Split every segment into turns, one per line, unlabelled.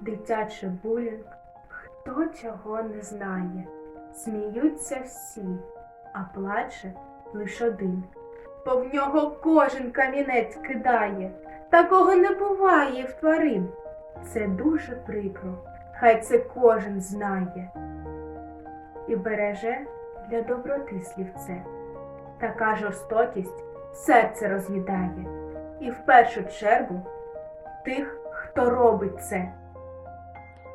Дитячий булінг, хто цього не знає. Сміються всі, а плаче лиш один. Бо в нього кожен камінець кидає, такого не буває в тварин. Це дуже прикро, хай це кожен знає. І береже для доброти слівце. Така жорстокість серце роз'їдає, і в першу чергу тих, хто робить це.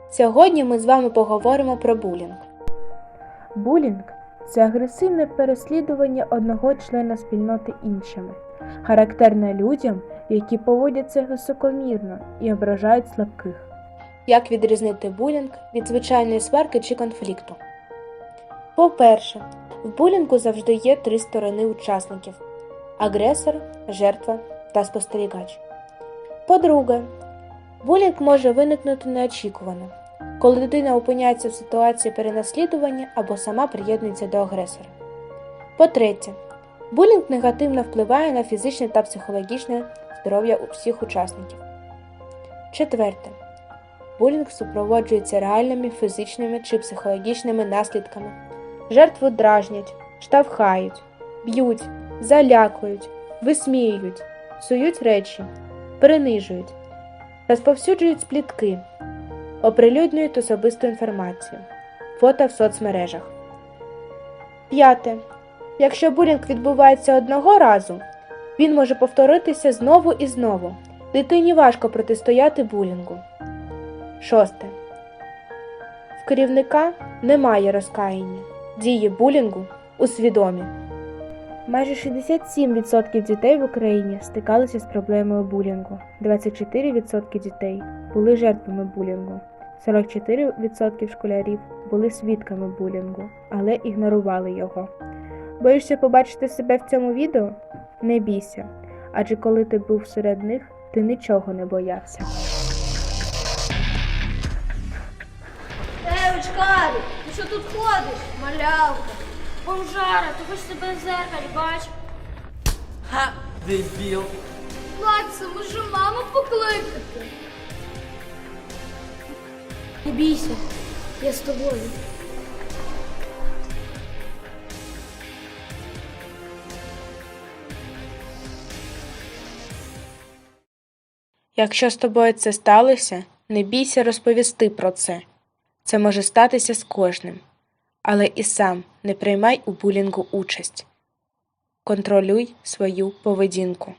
Сьогодні ми з вами поговоримо про булінг.
Булінг це агресивне переслідування одного члена спільноти іншими, характерне людям, які поводяться високомірно і ображають слабких.
Як відрізнити булінг від звичайної сварки чи конфлікту? По-перше, в булінгу завжди є три сторони учасників: агресор, жертва та спостерігач. По-друге, булінг може виникнути неочікувано, коли дитина опиняється в ситуації перенаслідування або сама приєднується до агресора. По-третє, булінг негативно впливає на фізичне та психологічне здоров'я у всіх учасників. Четверте. Булінг супроводжується реальними фізичними чи психологічними наслідками. Жертву дражнять, штовхають, б'ють, залякують, висміюють, псують речі, принижують, розповсюджують сплітки, оприлюднюють особисту інформацію, фото в соцмережах. П'яте. Якщо булінг відбувається одного разу, він може повторитися знову і знову. Дитині важко протистояти булінгу. Шосте. В керівника немає розкаяння. Дії булінгу усвідомі.
Майже 67% дітей в Україні стикалися з проблемою булінгу, 24% дітей були жертвами булінгу, 44% школярів були свідками булінгу, але ігнорували його. Боїшся побачити себе в цьому відео? Не бійся, адже коли ти був серед них, ти нічого не боявся.
Ей, очкарі, ти що тут ходиш? Малявка. Бомжара, ти хоч себе в зеркалі бач?
Ха, дебіл.
Макса, може маму покликати? Не бійся, я з тобою.
Якщо з тобою це сталося, не бійся розповісти про це. Це може статися з кожним. Але і сам не приймай у булінгу участь. Контролюй свою поведінку.